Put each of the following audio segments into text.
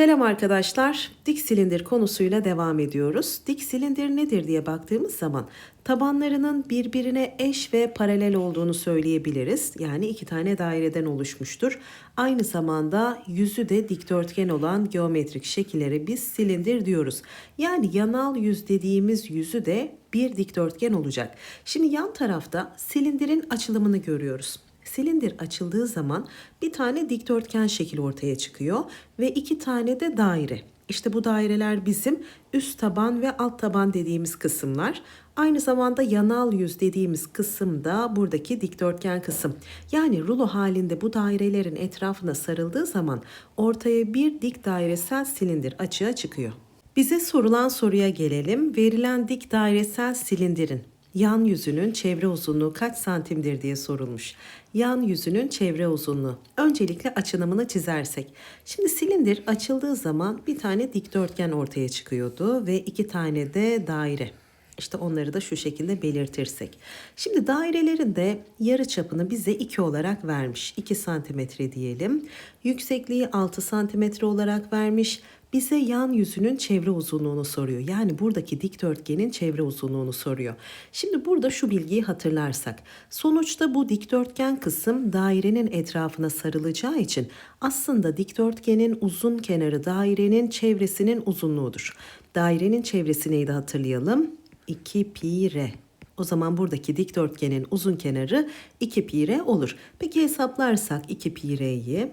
Selam arkadaşlar. Dik silindir konusuyla devam ediyoruz. Dik silindir nedir diye baktığımız zaman tabanlarının birbirine eş ve paralel olduğunu söyleyebiliriz. Yani iki tane daireden oluşmuştur. Aynı zamanda yüzü de dikdörtgen olan geometrik şekillere biz silindir diyoruz. Yani yanal yüz dediğimiz yüzü de bir dikdörtgen olacak. Şimdi yan tarafta silindirin açılımını görüyoruz. Silindir açıldığı zaman bir tane dikdörtgen şekil ortaya çıkıyor ve iki tane de daire. İşte bu daireler bizim üst taban ve alt taban dediğimiz kısımlar. Aynı zamanda yanal yüz dediğimiz kısım da buradaki dikdörtgen kısım. Yani rulo halinde bu dairelerin etrafına sarıldığı zaman ortaya bir dik dairesel silindir açığa çıkıyor. Bize sorulan soruya gelelim. Verilen dik dairesel silindirin yan yüzünün çevre uzunluğu kaç santimdir diye sorulmuş. Yan yüzünün çevre uzunluğu. Öncelikle açınımını çizersek. Şimdi silindir açıldığı zaman bir tane dikdörtgen ortaya çıkıyordu ve iki tane de daire. İşte onları da şu şekilde belirtirsek. Şimdi dairelerin de yarı çapını bize 2 olarak vermiş. 2 santimetre diyelim. Yüksekliği 6 santimetre olarak vermiş. Bize yan yüzünün çevre uzunluğunu soruyor. Yani buradaki dikdörtgenin çevre uzunluğunu soruyor. Şimdi burada şu bilgiyi hatırlarsak. Sonuçta bu dikdörtgen kısım dairenin etrafına sarılacağı için aslında dikdörtgenin uzun kenarı dairenin çevresinin uzunluğudur. Dairenin çevresi neydi hatırlayalım? 2 pi r. O zaman buradaki dikdörtgenin uzun kenarı 2 pi r olur. Peki hesaplarsak 2 pi r'yi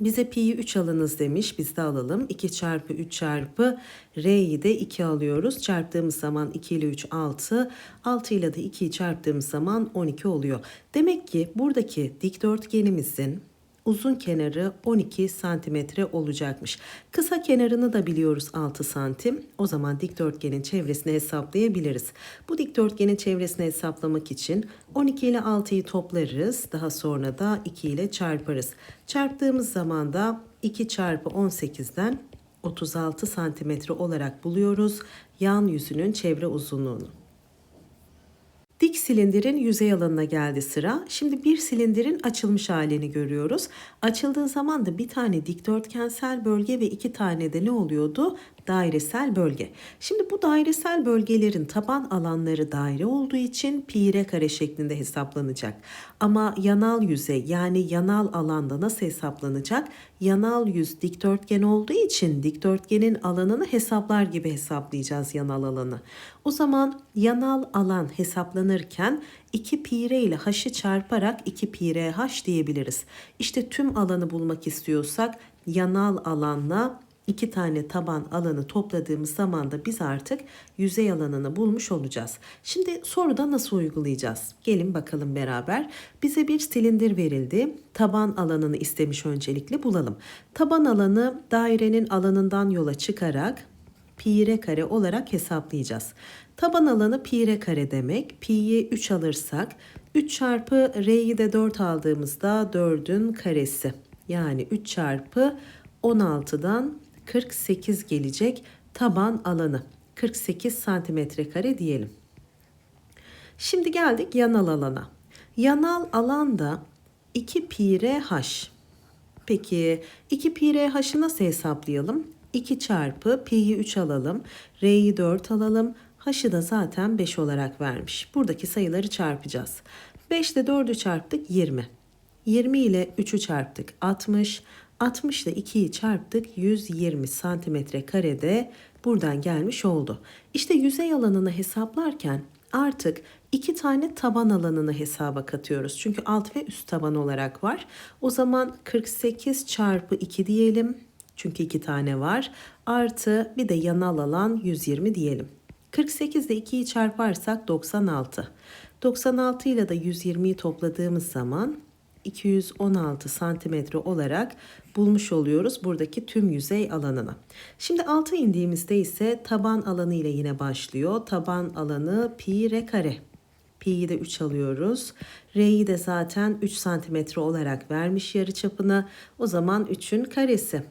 bize pi'yi 3 alınız demiş. Biz de alalım. 2 çarpı 3 çarpı r'yi de 2 alıyoruz. Çarptığımız zaman 2 ile 3 6. 6 ile de 2'yi çarptığımız zaman 12 oluyor. Demek ki buradaki dikdörtgenimizin uzun kenarı 12 santimetre olacakmış. Kısa kenarını da biliyoruz 6 santim. O zaman dikdörtgenin çevresini hesaplayabiliriz. Bu dikdörtgenin çevresini hesaplamak için 12 ile 6'yı toplarız. Daha sonra da 2 ile çarparız. Çarptığımız zaman da 2 çarpı 18'den 36 santimetre olarak buluyoruz yan yüzünün çevre uzunluğunu. Dik silindirin yüzey alanına geldi sıra. Şimdi bir silindirin açılmış halini görüyoruz. Açıldığı zaman da bir tane dikdörtgensel bölge ve iki tane de ne oluyordu? Dairesel bölge. Şimdi bu dairesel bölgelerin taban alanları daire olduğu için pi r kare şeklinde hesaplanacak. Ama yanal yüzey yani yanal alanda nasıl hesaplanacak? Yanal yüz dikdörtgen olduğu için dikdörtgenin alanını hesaplar gibi hesaplayacağız yanal alanı. O zaman yanal alan hesaplanırken 2 pi r ile h'ı çarparak 2 pi r h diyebiliriz. İşte tüm alanı bulmak istiyorsak yanal alanla iki tane taban alanı topladığımız zaman da biz artık yüzey alanını bulmuş olacağız. Şimdi soruda nasıl uygulayacağız? Gelin bakalım beraber. Bize bir silindir verildi. Taban alanını istemiş öncelikle bulalım. Taban alanı dairenin alanından yola çıkarak pi r kare olarak hesaplayacağız. Taban alanı pi r kare demek. Pi'yi 3 alırsak 3 çarpı r'yi de 4 aldığımızda 4'ün karesi. Yani 3 çarpı 16'dan 48 gelecek taban alanı. 48 santimetre kare diyelim. Şimdi geldik yanal alana. Yanal alanda 2 pi r h. Peki 2 pi r h'ı nasıl hesaplayalım? 2 çarpı pi'yi 3 alalım. R'yi 4 alalım. H'ı da zaten 5 olarak vermiş. Buradaki sayıları çarpacağız. 5 ile 4'ü çarptık 20. 20 ile 3'ü çarptık 60. 60 ile 2'yi çarptık 120 santimetre karede buradan gelmiş oldu. İşte yüzey alanını hesaplarken artık iki tane taban alanını hesaba katıyoruz. Çünkü alt ve üst taban olarak var. O zaman 48 çarpı 2 diyelim. Çünkü iki tane var. Artı bir de yanal alan 120 diyelim. 48 ile 2'yi çarparsak 96. 96 ile de 120'yi topladığımız zaman 216 santimetre olarak bulmuş oluyoruz buradaki tüm yüzey alanını. Şimdi alta indiğimizde ise taban alanı ile yine başlıyor. Taban alanı pi r kare. Pi'yi de 3 alıyoruz. R'yi de zaten 3 santimetre olarak vermiş yarı çapını. O zaman 3'ün karesi.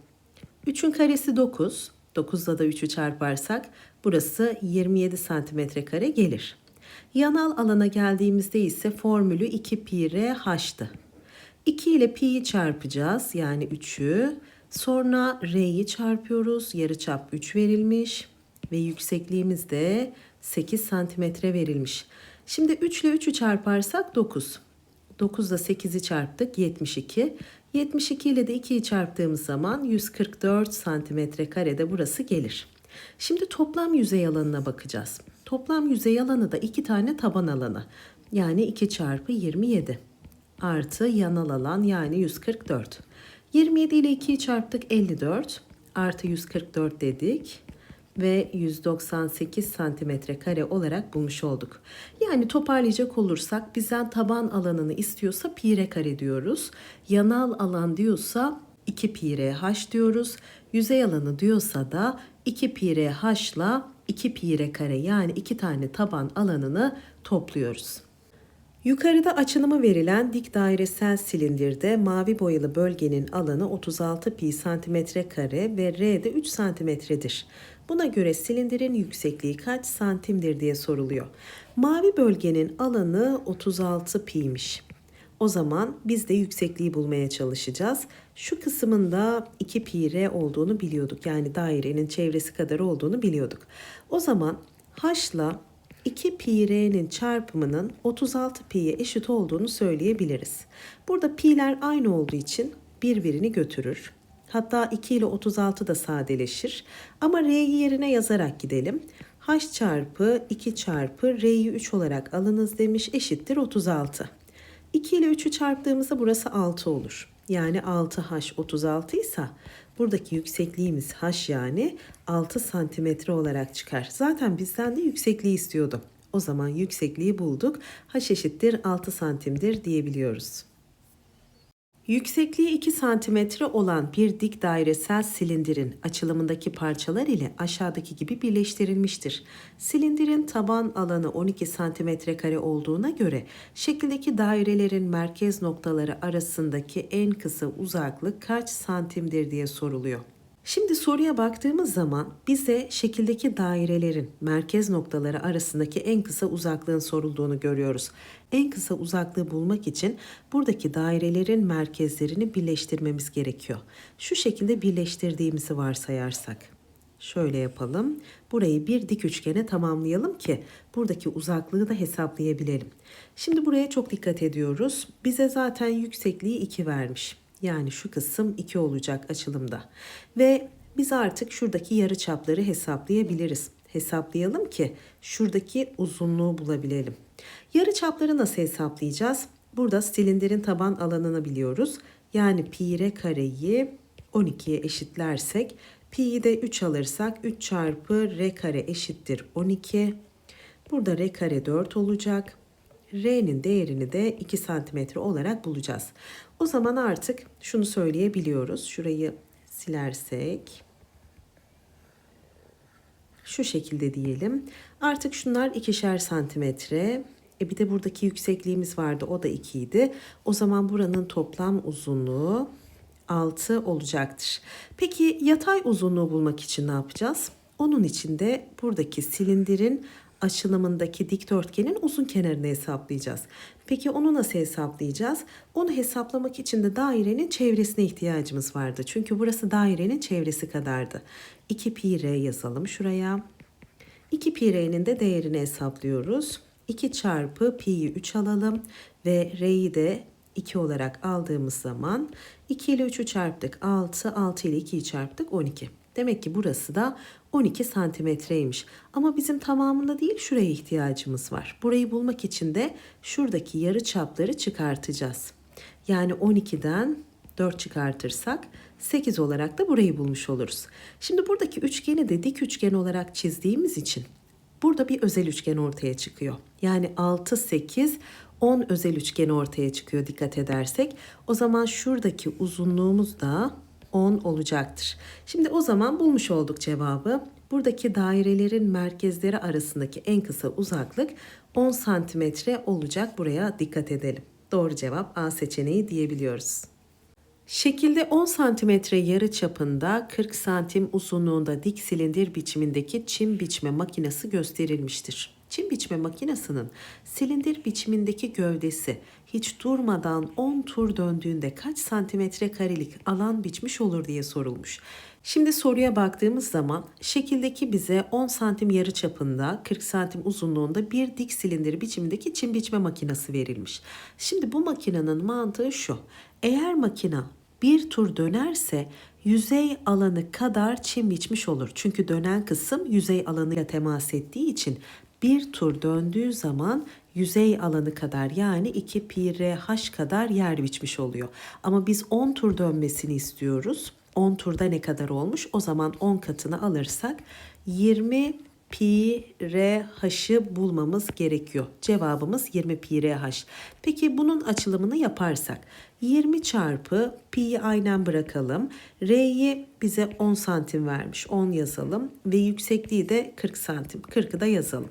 3'ün karesi 9. 9'da da 3'ü çarparsak burası 27 santimetre kare gelir. Yanal alana geldiğimizde ise formülü 2 pi r h'tı. 2 ile pi'yi çarpacağız. Yani 3'ü Sonra R'yi çarpıyoruz. Yarıçap 3 verilmiş ve yüksekliğimiz de 8 santimetre verilmiş. Şimdi 3 ile 3'ü çarparsak 9. 9 ile 8'i çarptık 72. 72 ile de 2'yi çarptığımız zaman 144 santimetre karede burası gelir. Şimdi toplam yüzey alanına bakacağız. Toplam yüzey alanı da 2 tane taban alanı. Yani 2 çarpı 27 artı yanal alan yani 144. 27 ile 2'yi çarptık 54 artı 144 dedik ve 198 santimetre kare olarak bulmuş olduk. Yani toparlayacak olursak bizden taban alanını istiyorsa pi r kare diyoruz. Yanal alan diyorsa 2 pi r h diyoruz. Yüzey alanı diyorsa da 2 pi r h ile 2 pi r kare yani iki tane taban alanını topluyoruz. Yukarıda açılımı verilen dik dairesel silindirde mavi boyalı bölgenin alanı 36 pi santimetre kare ve R'de 3 santimetredir. Buna göre silindirin yüksekliği kaç santimdir diye soruluyor. Mavi bölgenin alanı 36 pi'ymiş. O zaman biz de yüksekliği bulmaya çalışacağız. Şu kısmında 2 pi r olduğunu biliyorduk. Yani dairenin çevresi kadar olduğunu biliyorduk. O zaman h'la 2 pi r'nin çarpımının 36 pi'ye eşit olduğunu söyleyebiliriz. Burada pi'ler aynı olduğu için birbirini götürür. Hatta 2 ile 36 da sadeleşir. Ama r'yi yerine yazarak gidelim. h çarpı 2 çarpı r'yi 3 olarak alınız demiş eşittir 36. 2 ile 3'ü çarptığımızda burası 6 olur. Yani 6h 36 ise buradaki yüksekliğimiz h yani 6 santimetre olarak çıkar. Zaten bizden de yüksekliği istiyordu. O zaman yüksekliği bulduk. h eşittir 6 santimdir diyebiliyoruz. Yüksekliği 2 santimetre olan bir dik dairesel silindirin açılımındaki parçalar ile aşağıdaki gibi birleştirilmiştir. Silindirin taban alanı 12 santimetre kare olduğuna göre şekildeki dairelerin merkez noktaları arasındaki en kısa uzaklık kaç santimdir diye soruluyor. Şimdi soruya baktığımız zaman bize şekildeki dairelerin merkez noktaları arasındaki en kısa uzaklığın sorulduğunu görüyoruz. En kısa uzaklığı bulmak için buradaki dairelerin merkezlerini birleştirmemiz gerekiyor. Şu şekilde birleştirdiğimizi varsayarsak. Şöyle yapalım. Burayı bir dik üçgene tamamlayalım ki buradaki uzaklığı da hesaplayabilelim. Şimdi buraya çok dikkat ediyoruz. Bize zaten yüksekliği 2 vermiş. Yani şu kısım 2 olacak açılımda. Ve biz artık şuradaki yarı çapları hesaplayabiliriz. Hesaplayalım ki şuradaki uzunluğu bulabilelim. Yarı çapları nasıl hesaplayacağız? Burada silindirin taban alanını biliyoruz. Yani pi r kareyi 12'ye eşitlersek pi'yi de 3 alırsak 3 çarpı r kare eşittir 12. Burada r kare 4 olacak. R'nin değerini de 2 santimetre olarak bulacağız. O zaman artık şunu söyleyebiliyoruz. Şurayı silersek şu şekilde diyelim. Artık şunlar ikişer santimetre. E bir de buradaki yüksekliğimiz vardı. O da 2 idi. O zaman buranın toplam uzunluğu 6 olacaktır. Peki yatay uzunluğu bulmak için ne yapacağız? Onun için de buradaki silindirin açılımındaki dikdörtgenin uzun kenarını hesaplayacağız. Peki onu nasıl hesaplayacağız? Onu hesaplamak için de dairenin çevresine ihtiyacımız vardı. Çünkü burası dairenin çevresi kadardı. 2 pi r yazalım şuraya. 2 pi r'nin de değerini hesaplıyoruz. 2 çarpı pi'yi 3 alalım ve r'yi de 2 olarak aldığımız zaman 2 ile 3'ü çarptık 6, 6 ile 2'yi çarptık 12. Demek ki burası da 12 santimetreymiş. Ama bizim tamamında değil şuraya ihtiyacımız var. Burayı bulmak için de şuradaki yarı çapları çıkartacağız. Yani 12'den 4 çıkartırsak 8 olarak da burayı bulmuş oluruz. Şimdi buradaki üçgeni de dik üçgen olarak çizdiğimiz için burada bir özel üçgen ortaya çıkıyor. Yani 6, 8, 10 özel üçgen ortaya çıkıyor dikkat edersek. O zaman şuradaki uzunluğumuz da 10 olacaktır. Şimdi o zaman bulmuş olduk cevabı. Buradaki dairelerin merkezleri arasındaki en kısa uzaklık 10 santimetre olacak. Buraya dikkat edelim. Doğru cevap A seçeneği diyebiliyoruz. Şekilde 10 santimetre yarı çapında 40 santim uzunluğunda dik silindir biçimindeki çim biçme makinesi gösterilmiştir. Çim biçme makinesinin silindir biçimindeki gövdesi hiç durmadan 10 tur döndüğünde kaç santimetre karelik alan biçmiş olur diye sorulmuş. Şimdi soruya baktığımız zaman şekildeki bize 10 santim yarı çapında 40 santim uzunluğunda bir dik silindir biçimindeki çim biçme makinesi verilmiş. Şimdi bu makinenin mantığı şu. Eğer makina bir tur dönerse yüzey alanı kadar çim biçmiş olur. Çünkü dönen kısım yüzey alanıyla temas ettiği için bir tur döndüğü zaman yüzey alanı kadar yani 2 pi r h kadar yer biçmiş oluyor. Ama biz 10 tur dönmesini istiyoruz. 10 turda ne kadar olmuş? O zaman 10 katını alırsak 20 pi r h'ı bulmamız gerekiyor. Cevabımız 20 pi r h. Peki bunun açılımını yaparsak 20 çarpı pi'yi aynen bırakalım. R'yi bize 10 santim vermiş. 10 yazalım ve yüksekliği de 40 santim. 40'ı da yazalım.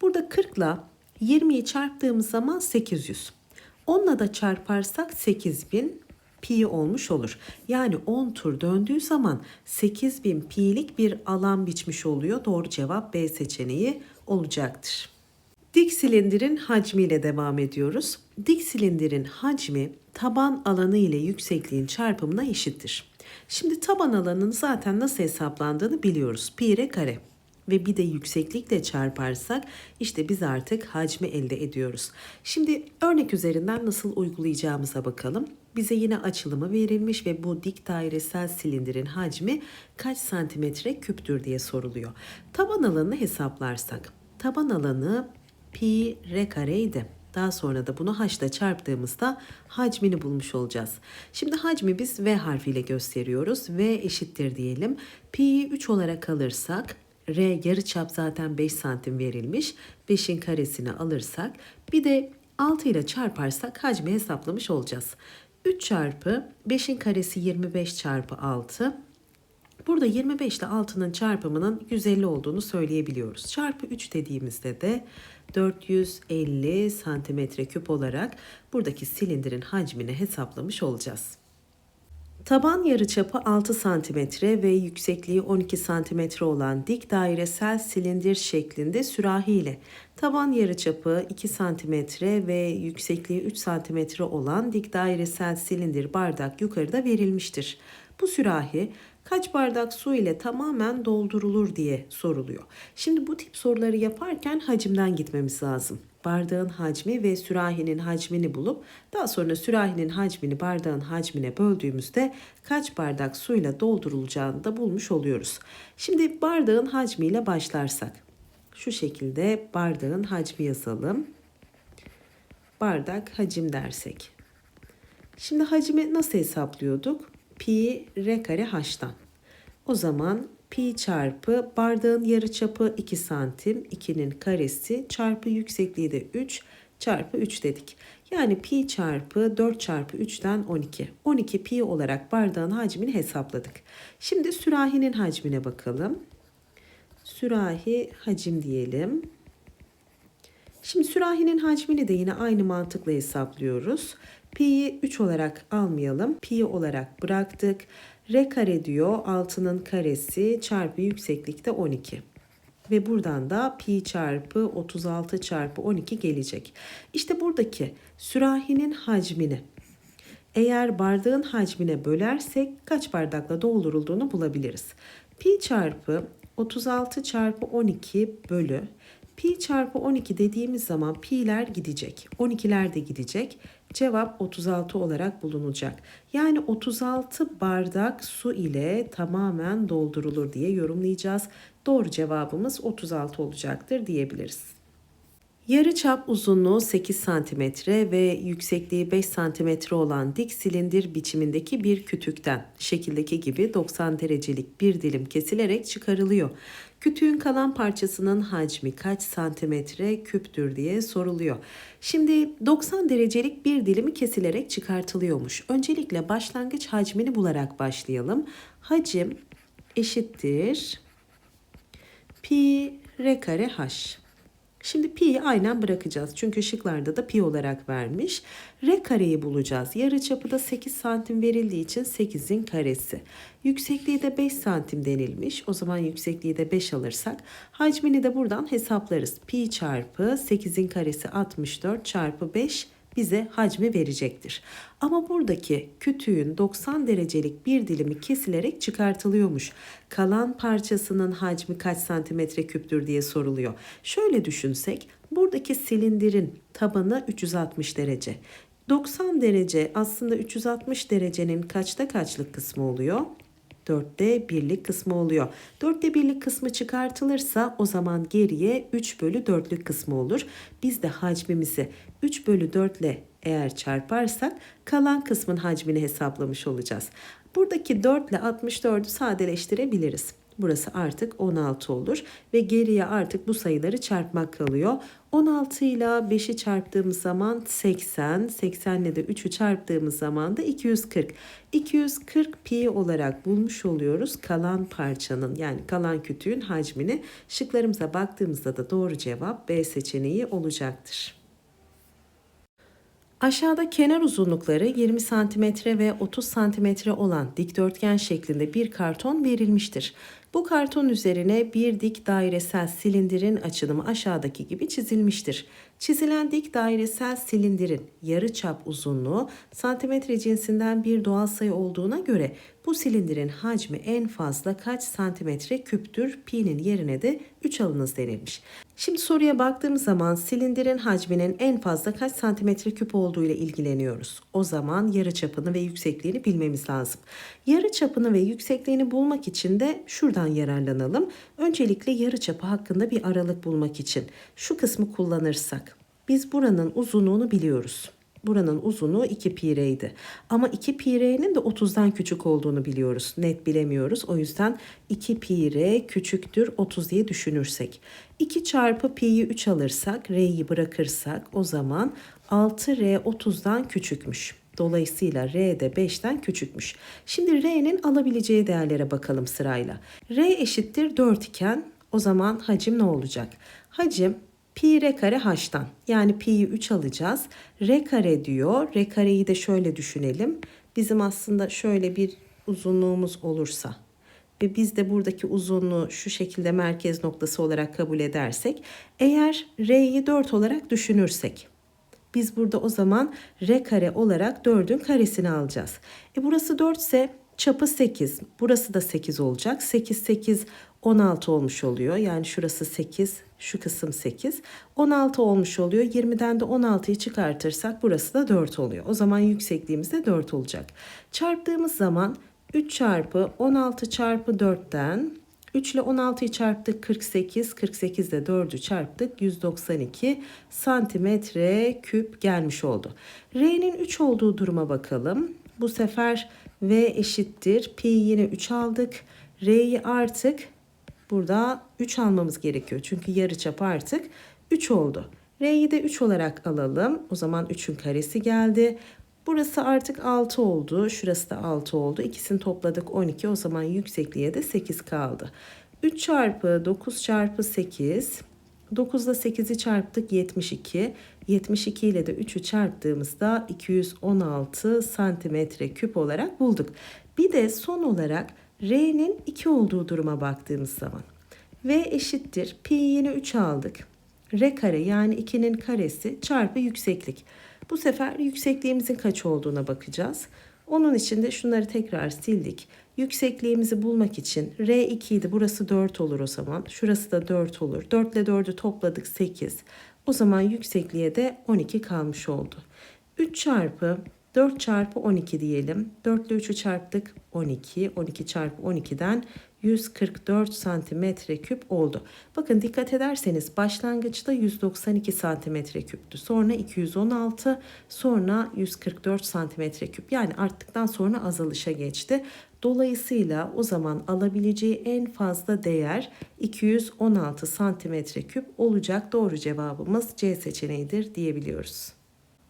Burada 40 ile 20'yi çarptığımız zaman 800. 10'la da çarparsak 8000 pi olmuş olur. Yani 10 tur döndüğü zaman 8000 pi'lik bir alan biçmiş oluyor. Doğru cevap B seçeneği olacaktır. Dik silindirin hacmiyle devam ediyoruz. Dik silindirin hacmi taban alanı ile yüksekliğin çarpımına eşittir. Şimdi taban alanının zaten nasıl hesaplandığını biliyoruz. Pi r kare ve bir de yükseklikle çarparsak işte biz artık hacmi elde ediyoruz. Şimdi örnek üzerinden nasıl uygulayacağımıza bakalım. Bize yine açılımı verilmiş ve bu dik dairesel silindirin hacmi kaç santimetre küptür diye soruluyor. Taban alanını hesaplarsak taban alanı pi r kareydi. Daha sonra da bunu h ile çarptığımızda hacmini bulmuş olacağız. Şimdi hacmi biz v harfiyle gösteriyoruz. v eşittir diyelim. Pi'yi 3 olarak alırsak R yarıçap zaten 5 santim verilmiş. 5'in karesini alırsak bir de 6 ile çarparsak hacmi hesaplamış olacağız. 3 çarpı 5'in karesi 25 çarpı 6. Burada 25 ile 6'nın çarpımının 150 olduğunu söyleyebiliyoruz. Çarpı 3 dediğimizde de 450 santimetre küp olarak buradaki silindirin hacmini hesaplamış olacağız. Taban yarıçapı 6 cm ve yüksekliği 12 cm olan dik dairesel silindir şeklinde sürahi ile taban yarıçapı 2 cm ve yüksekliği 3 cm olan dik dairesel silindir bardak yukarıda verilmiştir. Bu sürahi kaç bardak su ile tamamen doldurulur diye soruluyor. Şimdi bu tip soruları yaparken hacimden gitmemiz lazım bardağın hacmi ve sürahinin hacmini bulup daha sonra sürahinin hacmini bardağın hacmine böldüğümüzde kaç bardak suyla doldurulacağını da bulmuş oluyoruz. Şimdi bardağın hacmiyle başlarsak şu şekilde bardağın hacmi yazalım. Bardak hacim dersek. Şimdi hacmi nasıl hesaplıyorduk? Pi r kare h'tan. O zaman pi çarpı bardağın yarıçapı 2 santim 2'nin karesi çarpı yüksekliği de 3 çarpı 3 dedik. Yani pi çarpı 4 çarpı 3'ten 12. 12 pi olarak bardağın hacmini hesapladık. Şimdi sürahinin hacmine bakalım. Sürahi hacim diyelim. Şimdi sürahinin hacmini de yine aynı mantıkla hesaplıyoruz. Pi'yi 3 olarak almayalım. Pi olarak bıraktık. R kare diyor 6'nın karesi çarpı yükseklikte 12. Ve buradan da pi çarpı 36 çarpı 12 gelecek. İşte buradaki sürahinin hacmini eğer bardağın hacmine bölersek kaç bardakla doldurulduğunu bulabiliriz. Pi çarpı 36 çarpı 12 bölü pi çarpı 12 dediğimiz zaman pi'ler gidecek. 12'ler de gidecek. Cevap 36 olarak bulunacak. Yani 36 bardak su ile tamamen doldurulur diye yorumlayacağız. Doğru cevabımız 36 olacaktır diyebiliriz. Yarı çap uzunluğu 8 cm ve yüksekliği 5 cm olan dik silindir biçimindeki bir kütükten şekildeki gibi 90 derecelik bir dilim kesilerek çıkarılıyor. Kütüğün kalan parçasının hacmi kaç santimetre küptür diye soruluyor. Şimdi 90 derecelik bir dilimi kesilerek çıkartılıyormuş. Öncelikle başlangıç hacmini bularak başlayalım. Hacim eşittir pi r kare h. Şimdi pi'yi aynen bırakacağız. Çünkü şıklarda da pi olarak vermiş. R kareyi bulacağız. Yarı çapı da 8 santim verildiği için 8'in karesi. Yüksekliği de 5 santim denilmiş. O zaman yüksekliği de 5 alırsak hacmini de buradan hesaplarız. Pi çarpı 8'in karesi 64 çarpı 5 bize hacmi verecektir. Ama buradaki kütüğün 90 derecelik bir dilimi kesilerek çıkartılıyormuş. Kalan parçasının hacmi kaç santimetre küptür diye soruluyor. Şöyle düşünsek buradaki silindirin tabanı 360 derece. 90 derece aslında 360 derecenin kaçta kaçlık kısmı oluyor? Dörtte birlik kısmı oluyor. Dörtte birlik kısmı çıkartılırsa o zaman geriye 3 bölü 4'lük kısmı olur. Biz de hacmimizi 3 bölü 4 ile eğer çarparsak kalan kısmın hacmini hesaplamış olacağız. Buradaki 4 ile 64'ü sadeleştirebiliriz. Burası artık 16 olur ve geriye artık bu sayıları çarpmak kalıyor. 16 ile 5'i çarptığımız zaman 80, 80 ile de 3'ü çarptığımız zaman da 240. 240 pi olarak bulmuş oluyoruz kalan parçanın yani kalan kütüğün hacmini. Şıklarımıza baktığımızda da doğru cevap B seçeneği olacaktır. Aşağıda kenar uzunlukları 20 cm ve 30 cm olan dikdörtgen şeklinde bir karton verilmiştir. Bu karton üzerine bir dik dairesel silindirin açılımı aşağıdaki gibi çizilmiştir. Çizilen dik dairesel silindirin yarı çap uzunluğu santimetre cinsinden bir doğal sayı olduğuna göre bu silindirin hacmi en fazla kaç santimetre küptür? Pi'nin yerine de 3 alınız denilmiş. Şimdi soruya baktığımız zaman silindirin hacminin en fazla kaç santimetre küp olduğu ile ilgileniyoruz. O zaman yarı çapını ve yüksekliğini bilmemiz lazım. Yarı çapını ve yüksekliğini bulmak için de şuradan yararlanalım. Öncelikle yarı çapı hakkında bir aralık bulmak için şu kısmı kullanırsak biz buranın uzunluğunu biliyoruz. Buranın uzunluğu 2 pi. Ama 2 pi de 30'dan küçük olduğunu biliyoruz. Net bilemiyoruz. O yüzden 2 pi küçüktür 30 diye düşünürsek. 2 çarpı pi'yi 3 alırsak, r'yi bırakırsak o zaman 6 r 30'dan küçükmüş. Dolayısıyla R de 5'ten küçükmüş. Şimdi R'nin alabileceği değerlere bakalım sırayla. R eşittir 4 iken o zaman hacim ne olacak? Hacim pi r kare h'tan yani pi'yi 3 alacağız. R kare diyor. R kareyi de şöyle düşünelim. Bizim aslında şöyle bir uzunluğumuz olursa ve biz de buradaki uzunluğu şu şekilde merkez noktası olarak kabul edersek eğer r'yi 4 olarak düşünürsek biz burada o zaman r kare olarak 4'ün karesini alacağız. E burası 4 ise çapı 8. Burası da 8 olacak. 8 8 16 olmuş oluyor. Yani şurası 8, şu kısım 8. 16 olmuş oluyor. 20'den de 16'yı çıkartırsak burası da 4 oluyor. O zaman yüksekliğimiz de 4 olacak. Çarptığımız zaman 3 çarpı 16 çarpı 4'ten 3 ile 16'yı çarptık 48, 48 ile 4'ü çarptık 192 santimetre küp gelmiş oldu. R'nin 3 olduğu duruma bakalım. Bu sefer V eşittir. Pi yine 3 aldık. R'yi artık burada 3 almamız gerekiyor. Çünkü yarıçap artık 3 oldu. R'yi de 3 olarak alalım. O zaman 3'ün karesi geldi. Burası artık 6 oldu. Şurası da 6 oldu. İkisini topladık 12. O zaman yüksekliğe de 8 kaldı. 3 çarpı 9 çarpı 8. 9 ile 8'i çarptık 72. 72 ile de 3'ü çarptığımızda 216 santimetre küp olarak bulduk. Bir de son olarak R'nin 2 olduğu duruma baktığımız zaman. V eşittir. Pi yine 3 aldık. R kare yani 2'nin karesi çarpı yükseklik. Bu sefer yüksekliğimizin kaç olduğuna bakacağız. Onun için de şunları tekrar sildik. Yüksekliğimizi bulmak için R2 idi. Burası 4 olur o zaman. Şurası da 4 olur. 4 ile 4'ü topladık 8. O zaman yüksekliğe de 12 kalmış oldu. 3 çarpı 4 çarpı 12 diyelim. 4 ile 3'ü çarptık 12. 12 çarpı 12'den 144 santimetre küp oldu. Bakın dikkat ederseniz başlangıçta 192 santimetre küptü. Sonra 216 sonra 144 santimetre küp. Yani arttıktan sonra azalışa geçti. Dolayısıyla o zaman alabileceği en fazla değer 216 santimetre küp olacak. Doğru cevabımız C seçeneğidir diyebiliyoruz.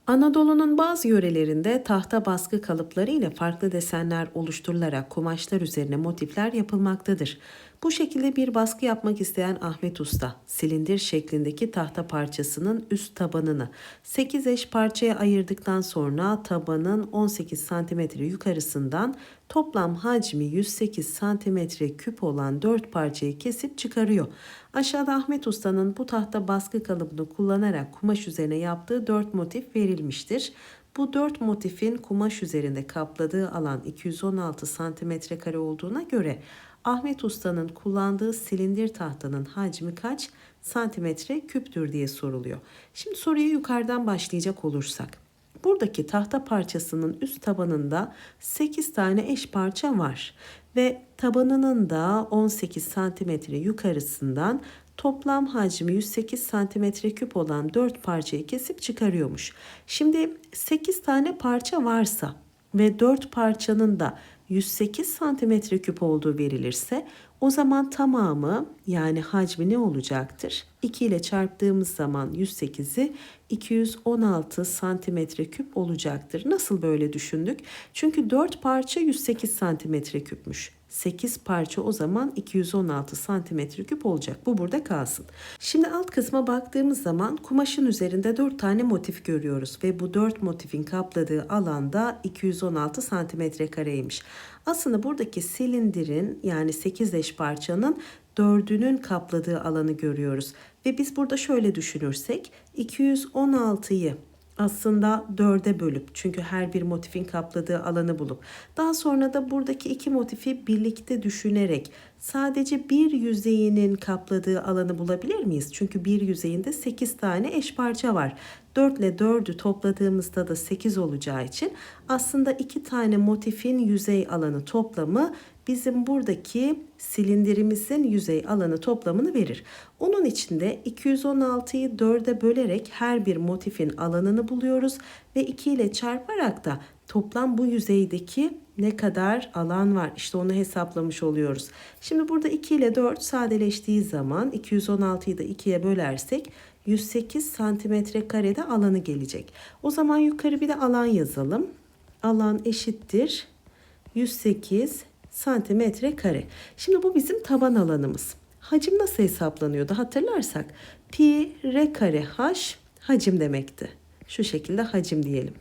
Anadolu'nun bazı yörelerinde tahta baskı kalıpları ile farklı desenler oluşturularak kumaşlar üzerine motifler yapılmaktadır. Bu şekilde bir baskı yapmak isteyen Ahmet Usta, silindir şeklindeki tahta parçasının üst tabanını 8 eş parçaya ayırdıktan sonra tabanın 18 cm yukarısından toplam hacmi 108 cm küp olan 4 parçayı kesip çıkarıyor. Aşağıda Ahmet Usta'nın bu tahta baskı kalıbını kullanarak kumaş üzerine yaptığı 4 motif verilmiştir. Bu dört motifin kumaş üzerinde kapladığı alan 216 santimetre kare olduğuna göre Ahmet Usta'nın kullandığı silindir tahtanın hacmi kaç santimetre küptür diye soruluyor. Şimdi soruya yukarıdan başlayacak olursak. Buradaki tahta parçasının üst tabanında 8 tane eş parça var ve tabanının da 18 santimetre yukarısından toplam hacmi 108 santimetre küp olan 4 parçayı kesip çıkarıyormuş. Şimdi 8 tane parça varsa ve 4 parçanın da 108 santimetre küp olduğu verilirse o zaman tamamı yani hacmi ne olacaktır? 2 ile çarptığımız zaman 108'i 216 santimetre küp olacaktır. Nasıl böyle düşündük? Çünkü 4 parça 108 santimetre küpmüş. 8 parça o zaman 216 santimetre küp olacak. Bu burada kalsın. Şimdi alt kısma baktığımız zaman kumaşın üzerinde 4 tane motif görüyoruz ve bu 4 motifin kapladığı alanda 216 santimetre kareymiş. Aslında buradaki silindirin yani 8 eş parçanın dördünün kapladığı alanı görüyoruz. Ve biz burada şöyle düşünürsek 216'yı aslında dörde bölüp çünkü her bir motifin kapladığı alanı bulup daha sonra da buradaki iki motifi birlikte düşünerek sadece bir yüzeyinin kapladığı alanı bulabilir miyiz? Çünkü bir yüzeyinde 8 tane eş parça var. 4 ile 4'ü topladığımızda da 8 olacağı için aslında iki tane motifin yüzey alanı toplamı bizim buradaki silindirimizin yüzey alanı toplamını verir. Onun için de 216'yı 4'e bölerek her bir motifin alanını buluyoruz ve 2 ile çarparak da toplam bu yüzeydeki ne kadar alan var işte onu hesaplamış oluyoruz. Şimdi burada 2 ile 4 sadeleştiği zaman 216'yı da 2'ye bölersek 108 santimetre karede alanı gelecek. O zaman yukarı bir de alan yazalım. Alan eşittir 108 santimetre kare. Şimdi bu bizim taban alanımız. Hacim nasıl hesaplanıyordu hatırlarsak pi r kare h hacim demekti. Şu şekilde hacim diyelim.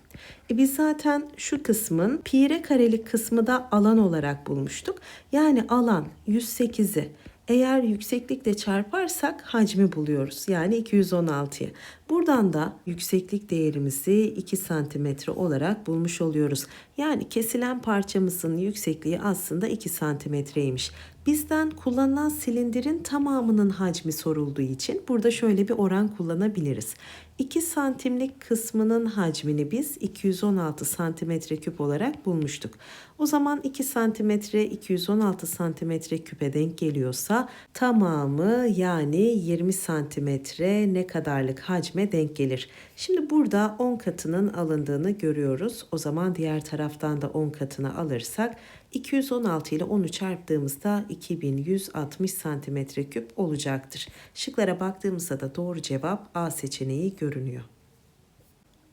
E biz zaten şu kısmın pi r karelik kısmı da alan olarak bulmuştuk. Yani alan 108'i eğer yükseklikle çarparsak hacmi buluyoruz. Yani 216'yı. Buradan da yükseklik değerimizi 2 santimetre olarak bulmuş oluyoruz. Yani kesilen parçamızın yüksekliği aslında 2 santimetreymiş. Bizden kullanılan silindirin tamamının hacmi sorulduğu için burada şöyle bir oran kullanabiliriz. 2 santimlik kısmının hacmini biz 216 santimetre küp olarak bulmuştuk. O zaman 2 santimetre 216 santimetre küpe denk geliyorsa tamamı yani 20 santimetre ne kadarlık hacme denk gelir. Şimdi burada 10 katının alındığını görüyoruz. O zaman diğer taraftan da 10 katını alırsak 216 ile 10'u çarptığımızda 2160 santimetre küp olacaktır. Şıklara baktığımızda da doğru cevap A seçeneği görünüyor.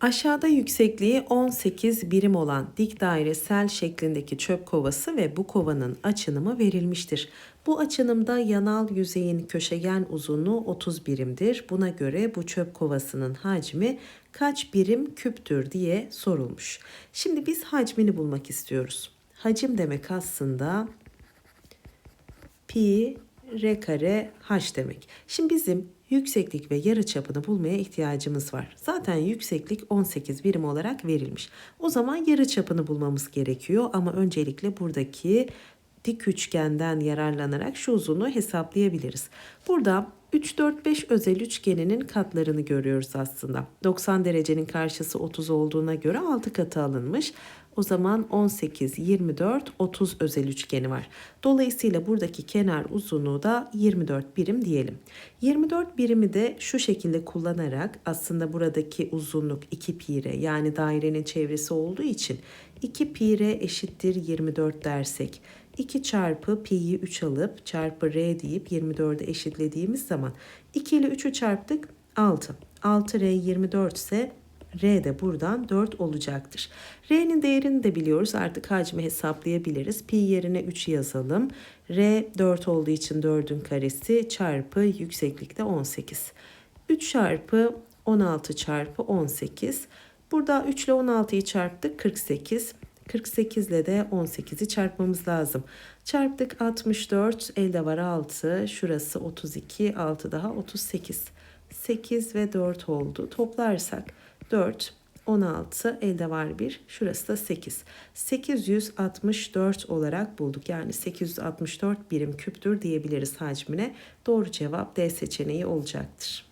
Aşağıda yüksekliği 18 birim olan dik dairesel şeklindeki çöp kovası ve bu kovanın açınımı verilmiştir. Bu açınımda yanal yüzeyin köşegen uzunluğu 30 birimdir. Buna göre bu çöp kovasının hacmi kaç birim küptür diye sorulmuş. Şimdi biz hacmini bulmak istiyoruz. Hacim demek aslında pi r kare h demek. Şimdi bizim yükseklik ve yarı çapını bulmaya ihtiyacımız var. Zaten yükseklik 18 birim olarak verilmiş. O zaman yarı çapını bulmamız gerekiyor ama öncelikle buradaki dik üçgenden yararlanarak şu uzunluğu hesaplayabiliriz. Burada 3, 4, 5 özel üçgeninin katlarını görüyoruz aslında. 90 derecenin karşısı 30 olduğuna göre 6 katı alınmış. O zaman 18, 24, 30 özel üçgeni var. Dolayısıyla buradaki kenar uzunluğu da 24 birim diyelim. 24 birimi de şu şekilde kullanarak aslında buradaki uzunluk 2 pire yani dairenin çevresi olduğu için 2 pire eşittir 24 dersek 2 çarpı pi'yi 3 alıp çarpı r deyip 24'e eşitlediğimiz zaman 2 ile 3'ü çarptık 6. 6r 24 ise R de buradan 4 olacaktır. R'nin değerini de biliyoruz. Artık hacmi hesaplayabiliriz. Pi yerine 3 yazalım. R 4 olduğu için 4'ün karesi çarpı yükseklikte 18. 3 çarpı 16 çarpı 18. Burada 3 ile 16'yı çarptık 48. 48 ile de 18'i çarpmamız lazım. Çarptık 64, elde var 6, şurası 32, 6 daha 38. 8 ve 4 oldu. Toplarsak 4, 16, elde var 1, şurası da 8. 864 olarak bulduk. Yani 864 birim küptür diyebiliriz hacmine. Doğru cevap D seçeneği olacaktır.